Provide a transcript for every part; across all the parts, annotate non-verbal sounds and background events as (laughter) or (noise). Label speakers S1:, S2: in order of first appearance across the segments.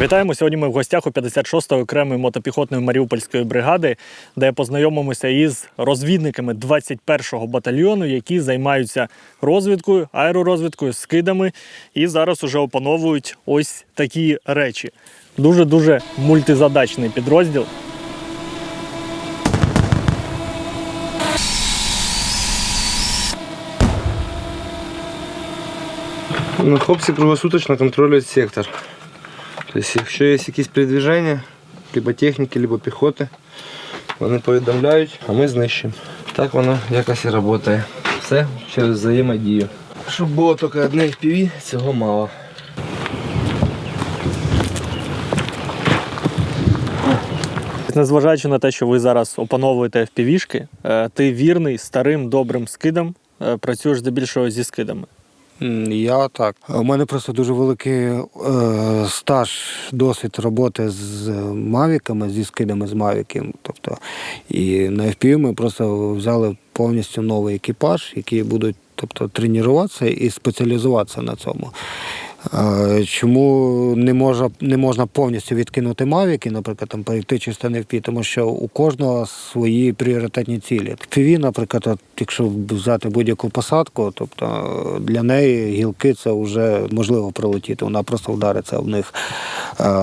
S1: Вітаємо! Сьогодні ми в гостях у 56-ї окремої мотопіхотної Маріупольської бригади, де познайомимося із розвідниками 21-го батальйону, які займаються розвідкою, аеророзвідкою, скидами і зараз уже опановують ось такі речі. Дуже-дуже мультизадачний підрозділ.
S2: Ну, хлопці круглосуточно контролюють сектор. Тобто, якщо є якісь передвиження, либо техніки, либо піхоти, вони повідомляють, а ми знищимо. Так воно якось і працює. Все через взаємодію. Щоб було тільки одне FPV, цього мало.
S1: Незважаючи на те, що ви зараз опановуєте FPV-шки, е, ти вірний старим добрим скидам, е, працюєш здебільшого зі скидами.
S3: Я так. У мене просто дуже великий е, стаж, досвід роботи з мавіками, зі скидами з мавіків. Тобто, і на FPV ми просто взяли повністю новий екіпаж, які будуть тобто, тренуватися і спеціалізуватися на цьому. Чому не можна, не можна повністю відкинути мавіки, наприклад, там перейти чисто на FPV, тому що у кожного свої пріоритетні цілі. FPV, наприклад, от, якщо взяти будь-яку посадку, тобто для неї гілки це вже можливо пролетіти, вона просто вдариться в них.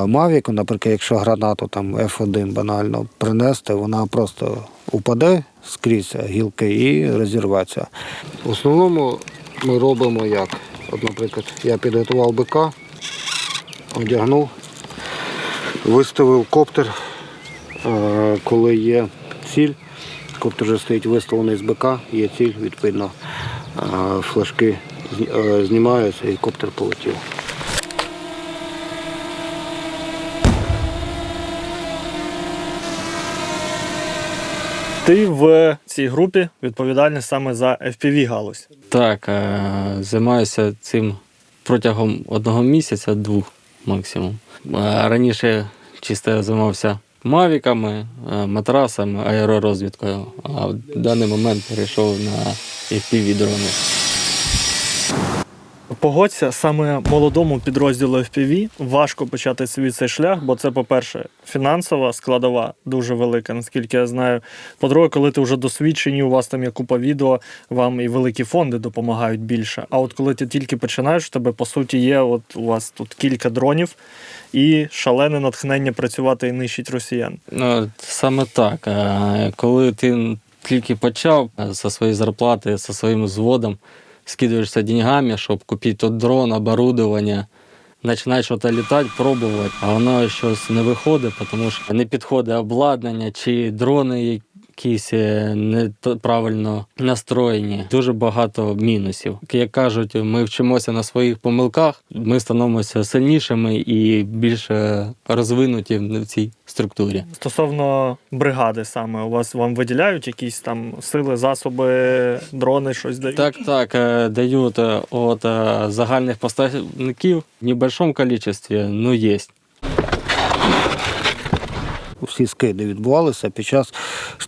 S3: Мавіку, наприклад, якщо гранату там F1 банально принести, вона просто упаде скрізь гілки і розірветься. В основному ми робимо як? От, наприклад, я підготував бика, одягнув, виставив коптер, Е, коли є ціль, коптер вже стоїть виставлений з бика, є ціль, відповідно, е, флажки е, знімаються і коптер полетів.
S1: Ти в цій групі відповідальний саме за FPV галузь.
S4: Так, е, займаюся цим протягом одного місяця, двох максимум. Е, Раніше чисто займався мавіками, е, матрасами, аеророзвідкою, а в даний момент перейшов на fpv дрони.
S1: Погодься, саме молодому підрозділу FPV важко почати свій цей шлях, бо це, по-перше, фінансова складова дуже велика, наскільки я знаю. По-друге, коли ти вже досвідчені, у вас там є купа відео, вам і великі фонди допомагають більше. А от коли ти тільки починаєш, у тебе по суті є, от у вас тут кілька дронів і шалене натхнення працювати і нищить росіян.
S4: Ну, саме так. Е, Коли ти тільки почав е, зі своєї зарплати, зі своїм зводом, скидуєшся деньгами, щоб купить тот дрон, оборудовання, починаєш щось літати, пробувати, а воно щось не виходить, тому що не підходить обладнання чи дрони якісь е, не правильно настроєні. Дуже багато мінусів. Як кажуть, ми вчимося на своїх помилках, ми становимося сильнішими і більш е, розвинуті в цій структурі.
S1: Стосовно бригади саме, у вас вам виділяють якісь там сили, засоби, дрони, щось дають?
S4: Так, так, е, дають е, от загальних поставників в небольшом количестве, ну є.
S3: всі скиди відбувалися під час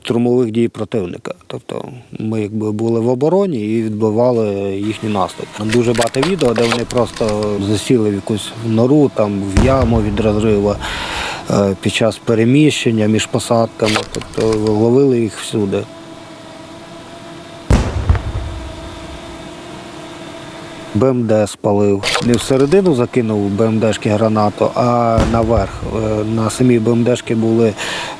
S3: штурмових дій противника. Тобто ми якби були в обороні і відбивали їхній наступ. Дуже багато відео, де вони просто засіли в якусь нору, там в яму від розриву е, під час переміщення між посадками. Тобто ловили їх всюди. БМД спалив. Не всередину закинув БМДшки гранату, а наверх. Е, На самій БМДшки були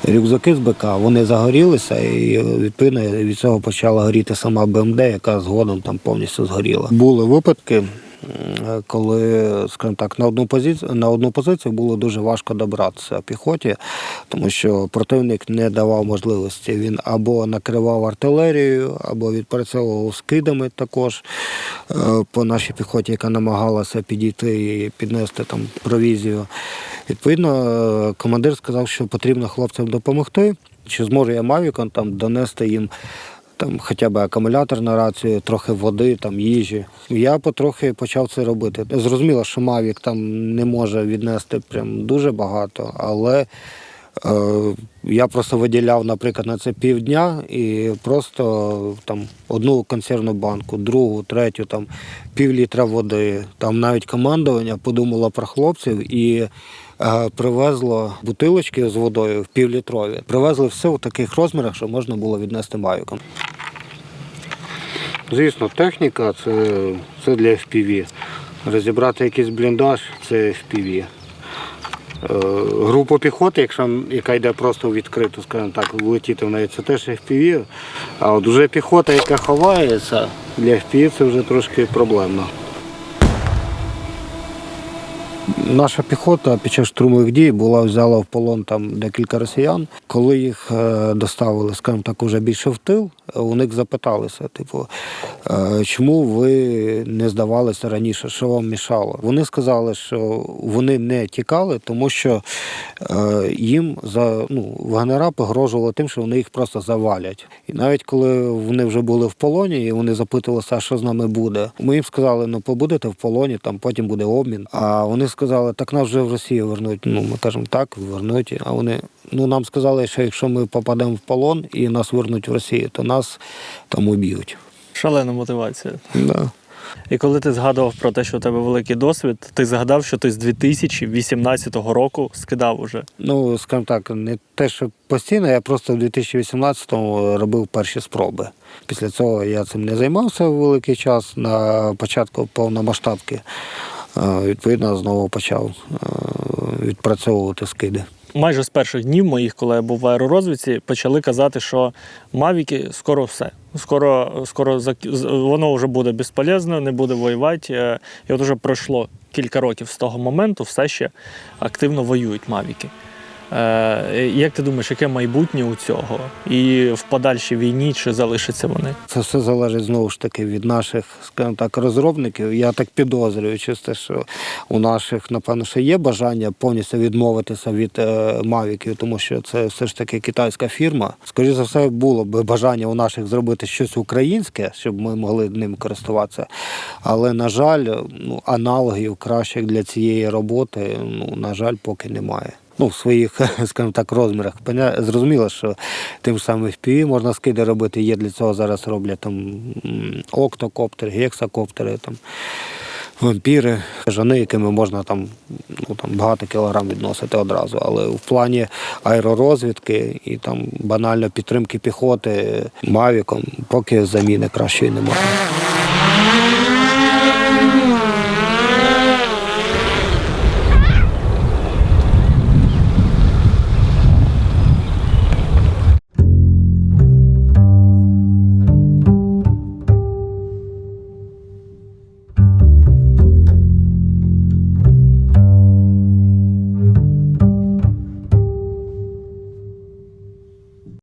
S3: рюкзаки з БК, вони загорілися, і відповідно від цього почала горіти сама БМД, яка згодом там повністю згоріла. Були випадки. Коли, скажімо так, на одну позицію на одну позицію було дуже важко добратися піхоті, тому що противник не давав можливості. Він або накривав артилерією, або відпрацьовував скидами також е, по нашій піхоті, яка намагалася підійти і піднести там провізію. Відповідно, е, командир сказав, що потрібно хлопцям допомогти. Чи зможу я Мавікон там донести їм там хоча б акумулятор на рацію, трохи води, там їжі. Я потрохи почав це робити. Зрозуміло, що Мавік там не може віднести прям дуже багато, але Я просто виділяв, наприклад, на це півдня і просто там одну консервну банку, другу, третю, там пів літра води. Там навіть командування подумало про хлопців і е, привезло бутилочки з водою в півлітрові. Привезли все в таких розмірах, що можна було віднести мавіком. Звісно, техніка це, це для FPV. Розібрати якийсь бліндаж це FPV. Е, Група піхоти, якщо яка йде просто в відкриту, скажімо так, влетіти в неї, це теж FPV. А от вже піхота, яка ховається, для FPV це вже трошки проблемно. Наша піхота під час штурмових дій була взяла в полон там декілька росіян. Коли їх е, доставили, скажімо так, уже більше в тил, у них запиталися, типу, е, чому ви не здавалися раніше, що вам мішало? Вони сказали, що вони не тікали, тому що е, їм за ну, вагнера погрожувало тим, що вони їх просто завалять. І навіть коли вони вже були в полоні, і вони запитувалися, що з нами буде, ми їм сказали, ну побудете в полоні, там потім буде обмін. А вони сказали, так нас вже в Росію вернуть. Ну, ми кажемо, так, вернуть. А вони ну нам сказали, що якщо ми попадемо в полон і нас вернуть в Росію, то нас там уб'ють.
S1: Шалена мотивація.
S3: Да.
S1: І коли ти згадував про те, що у тебе великий досвід, ти згадав, що ти з 2018 року скидав уже.
S3: Ну, скажімо так, не те, що постійно, я просто в 2018-му робив перші спроби. Після цього я цим не займався великий час на початку повномасштабки. Відповідно, знову почав е, відпрацьовувати скиди.
S1: Майже з перших днів моїх, коли я був в аеророзвідці, почали казати, що мавіки скоро все. Скоро, скоро воно вже буде безполезно, не буде воювати. Е, І от уже пройшло кілька років з того моменту, все ще активно воюють мавіки. Е, Як ти думаєш, яке майбутнє у цього? І в подальшій війні чи залишаться вони?
S3: Це все залежить знову ж таки від наших, так, розробників. Я так підозрюю, чисто, що у наших, напевно, ще є бажання повністю відмовитися від е, мавіків, тому що це все ж таки китайська фірма. Скоріше за все, було б бажання у наших зробити щось українське, щоб ми могли ним користуватися. Але, на жаль, ну, аналогів кращих для цієї роботи, ну, на жаль, поки немає. Ну, в своїх, (laughs) скажімо так, розмірах. Зрозуміло, що тим самим FPV можна скиди робити. Є для цього зараз роблять там октокоптери, гексакоптери, там, вампіри, жани, якими можна там, ну, там багато кілограм відносити одразу. Але в плані аеророзвідки і там банально підтримки піхоти мавіком, поки заміни кращої немає.